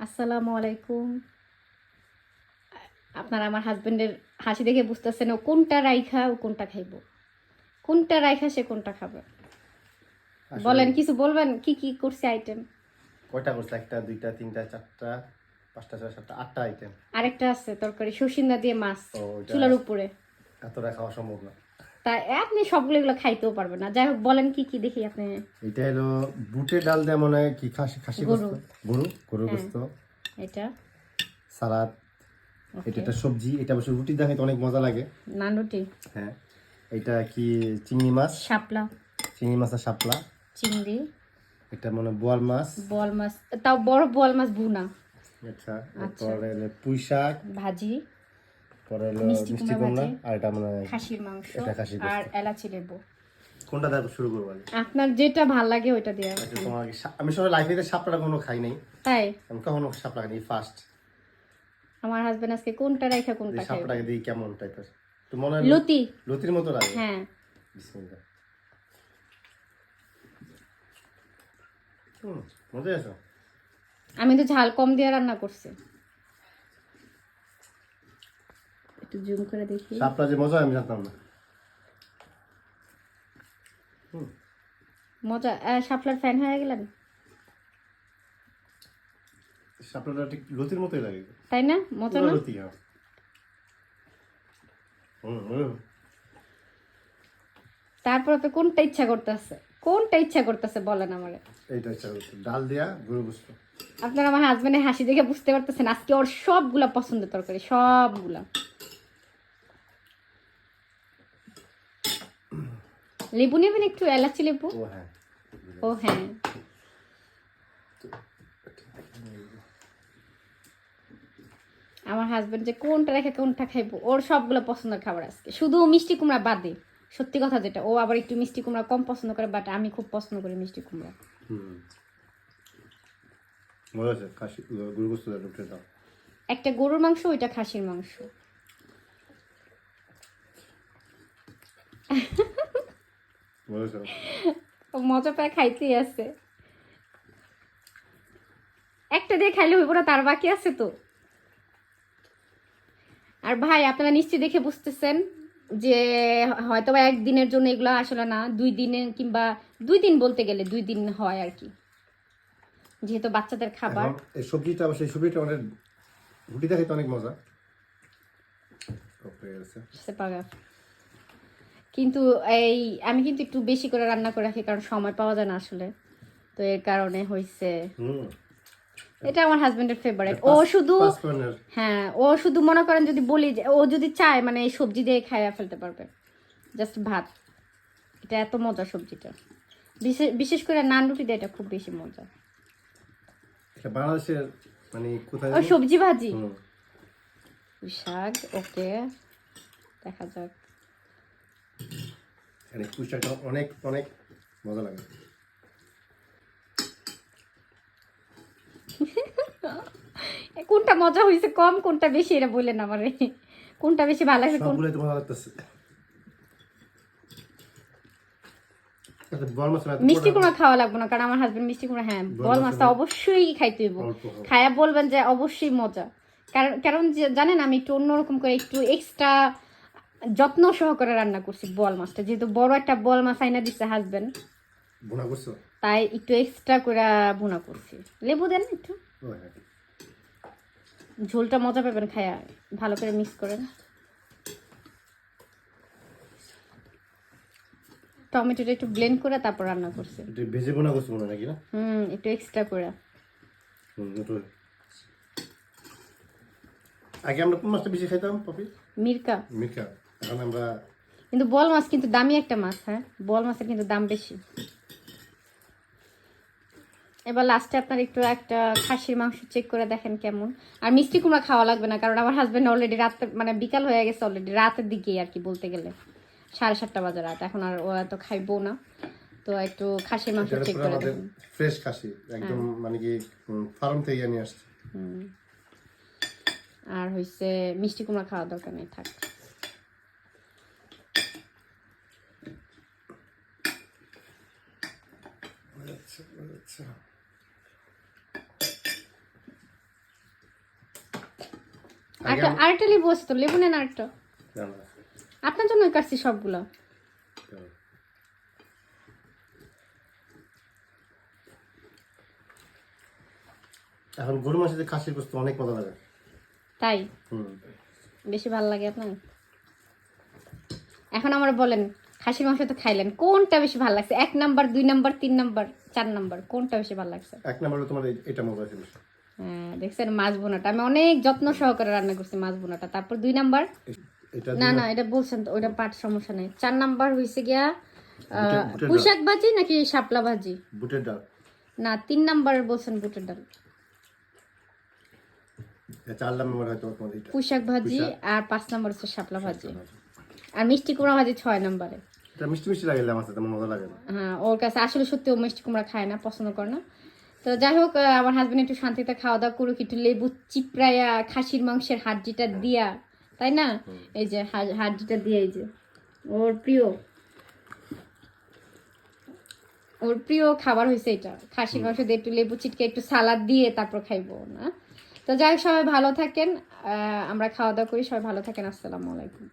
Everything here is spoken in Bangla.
আসসালামু আলাইকুম। আপনার আমার হাজবেন্ডের হাসি দেখে বুঝতেছেন ও কোনটা রাইখা ও কোনটা খাইব। কোনটা রাইখা সে কোনটা খাবে? বলেন কিছু বলবেন? কি কি করছে আইটেম কয়টা করছে? একটা দুইটা তিনটা চারটা পাঁচটা ছয় সাতটা আটটা আইটেম আরেকটা আছে তরকারি সসিন্দা দিয়ে মাছ চুলার উপরে। এতটা খাওয়া সম্ভব না। তা আপনি সবগুলো এগুলো খাইতেও পারবেন না। যাই হোক বলেন কি কি দেখি আপনি? এটা হলো বুটের ডাল দেওয়া মনে হয় কি খাসি খাসি গরু। গরু গরু হ্যাঁ। গোস্ত। এটা? সালাদ। এটা একটা সবজি এটা অবশ্য রুটি দেখা অনেক মজা লাগে। নান রুটি? হ্যাঁ। এটা কি চিংড়ি মাছ? শাপলা। চিংড়ি মাছের শাপলা। চিংড়ি। এটা মনে বোয়াল মাছ। বল মাছ। তাও বড় বল মাছ ভুনা। আচ্ছা তারপরে পুঁই শাক ভাজি। পরে হলো মিষ্টি কুমড়া আর এটা মনে খাসির মাংস এটা খাসির আর এলাচি লেবু। কোনটা দিয়ে শুরু করব? আপনার যেটা ভালো লাগে ওইটা দিয়ে আচ্ছা, তোমার আমি সবাই লাইফে কখনো খাই নাই। তাই? আমি কখনো খাইনি ফার্স্ট আমার হাজবেন্ড আজকে কোনটা রেখে কোনটা খাইবে? শাপলাকে দিই কেমন টাইপের তো মনে হয় লতি। লতির মতো লাগে। হ্যাঁ। বিসমিল্লাহ। হুম মজা আছে। আমি তো ঝাল কম দিয়ে রান্না করছি। একটু জুম করে দেখি। শাপলা যে মজা আমি জানতাম না। মজা শাপলার ফ্যান হয়ে গেলেন? শাপলাটা ঠিক লতির মতোই লাগে। তাই না? মজা না? লতি হ্যাঁ। তারপর তো কোনটা ইচ্ছা করতেছে? কোনটা ইচ্ছা করতেছে বলেন আমারে? এইটা ইচ্ছা ডাল দিয়া গোস্ত। আপনার আমার হাজবেন্ডের হাসি দেখে বুঝতে পারতেছেন আজকে ওর সবগুলা পছন্দের তরকারি সবগুলা। লেবু নেবেন একটু এলাচি লেবু? ও হ্যাঁ। ও হ্যাঁ। আমার হাজবেন্ড যে কোনটা রেখে কোনটা খাইবো ওর সবগুলো পছন্দের খাবার আজকে। শুধু মিষ্টি কুমড়া বাদে সত্যি কথা যেটা। ও আবার একটু মিষ্টি কুমড়া কম পছন্দ করে বাট আমি খুব পছন্দ করি মিষ্টি কুমড়া। একটা গরুর মাংস ওইটা খাসির মাংস। মজা। পায় খাইতেই আছে। একটা দিয়ে খাইলে হইব না তার বাকি আছে তো। আর ভাই আপনারা নিশ্চয়ই দেখে বুঝতেছেন যে হয়তো বা একদিনের জন্য এগুলো আসলে না দুই দিনে কিংবা দুই দিন বলতে গেলে দুই দিন হয় আর কি। যেহেতু বাচ্চাদের খাবার। এই সবজিটা এই সবজিটা অনেক রুটি দেখাইতে অনেক মজা। কিন্তু এই আমি কিন্তু একটু বেশি করে রান্না করে রাখি কারণ সময় পাওয়া যায় না আসলে। তো এর কারণে হয়েছে এটা আমার হাজবেন্ডের ফেভারিট ও শুধু হ্যাঁ ও শুধু মনে করেন যদি বলি যে ও যদি চায় মানে এই সবজি দিয়ে খাইয়া ফেলতে পারবে। জাস্ট ভাত। এটা এত মজা সবজিটা। বিশেষ বিশেষ করে নান রুটি দিয়ে এটা খুব বেশি মজা। এটা বাংলাদেশের মানে কোথায় ও সবজি ভাজি। শাক ওকে। দেখা যাক। এখানে শাকটা অনেক অনেক মজা লাগে। কোনটা মজা হয়েছে কম কোনটা বেশি এটা বললেন আমারে। কোনটা বেশি ভালো লাগছে কোন সবগুলোই তো মজা লাগতেছে। আচ্ছা, মিষ্টি কুমড়া খাওয়া লাগবে না কারণ আমার হাজবেন্ড মিষ্টি কুমড়া হ্যাঁ বল মাছটা অবশ্যই খাইতে হইব। খায়া বলবেন যে অবশ্যই মজা। কারণ কারণ যে জানেন আমি একটু অন্যরকম করে একটু এক্সট্রা যত্ন সহকারে রান্না করছি বল মাছটা। যেহেতু বড় একটা বল মাছ আইনা দিচ্ছে হাজবেন্ড ভুনা করছ? তাই একটু এক্সট্রা করে ভুনা করছি। লেবু দেন একটু। হ্যাঁ। ঝোলটা মজা পাবেন খায়া ভালো করে মিক্স করেন। টমেটোটা একটু ব্লেন্ড করে তারপর রান্না করছি। এটা ভেজে ভুনা করছ মনে নাকি না? হুম একটু এক্সট্রা করে। একটু। আগে আমরা কোন মাছটা বেশি খাইতাম পপি? মির্কা। মির্কা। এখন আমরা কিন্তু বল মাছ কিন্তু দামি একটা মাছ হ্যাঁ? বল মাছের কিন্তু দাম বেশি। এবার লাস্টে আপনার একটু একটা খাসির মাংস চেক করে দেখেন কেমন। আর মিষ্টি কুমড়া খাওয়া লাগবে না কারণ আমার হাজবেন্ড অলরেডি রাতে মানে বিকাল হয়ে গেছে অলরেডি রাতের দিকেই আর কি বলতে গেলে। সাড়ে সাতটা বাজে রাত এখন আর ওরা তো খাইবো না। তো একটু খাসির মাংস চেক করে দেখেন। ফ্রেশ খাসি একদম মানে কি ফার্ম থেকে নিয়ে আসছে। আর হইছে মিষ্টি কুমড়া খাওয়া দরকার নেই থাক। আচ্ছা আচ্ছা আরেকটা আরেকটা লেবু আছে তো লেবু নেন আরেকটা। না, না। আপনার জন্য কাটছি সবগুলো। এখন গরু খাসির গোস্ত অনেক মজা লাগে। তাই? বেশি ভালো লাগে আপনার? এখন আমার বলেন খাসির মাংস তো খাইলেন কোনটা বেশি ভালো লাগছে? এক নাম্বার দুই নাম্বার তিন নাম্বার? চার নাম্বার কোনটা বেশি ভালো লাগছে? এক নম্বরে তোমার এটা মজা ছিল হ্যাঁ দেখছেন মাছ বোনাটা। আমি অনেক যত্ন সহকারে রান্না করছি মাছ বোনাটা। তারপর দুই নাম্বার? না না এটা বলছেন তো ওইটা পাট সমস্যা নেই। চার নাম্বার হয়েছে গিয়া বুটের ভাজি নাকি শাপলা ভাজি? বুটের ডাল। না তিন নাম্বার বলছেন বুটের ডাল। চার নম্বর হয়তো পুঁশাক ভাজি আর পাঁচ নাম্বার হচ্ছে শাপলা ভাজি। আর মিষ্টি কুমড়া ভাজি ছয় নাম্বারে। মিষ্টি মিষ্টি লাগে আমার তেমন মজা লাগে না। হ্যাঁ ওর কাছে আসলে সত্যি ও মিষ্টি কুমড়া খায় না, পছন্দ করে না। তো যাই হোক আমার হাজবেন্ড একটু শান্তিতে খাওয়া দাওয়া করুক, একটু লেবু চিপড়াইয়া খাসির মাংসের হাড্ডিটা দিয়া, তাই না? এই যে হাড্ডিটা দিয়ে এই যে। ওর প্রিয় ওর প্রিয় খাবার হয়েছে এটা। খাসির মাংস দিয়ে একটু লেবু চিটকে একটু সালাদ দিয়ে তারপর খাইবো না। তো যাই হোক, সবাই ভালো থাকেন। আমরা খাওয়া দাওয়া করি, সবাই ভালো থাকেন। আসসালামু আলাইকুম।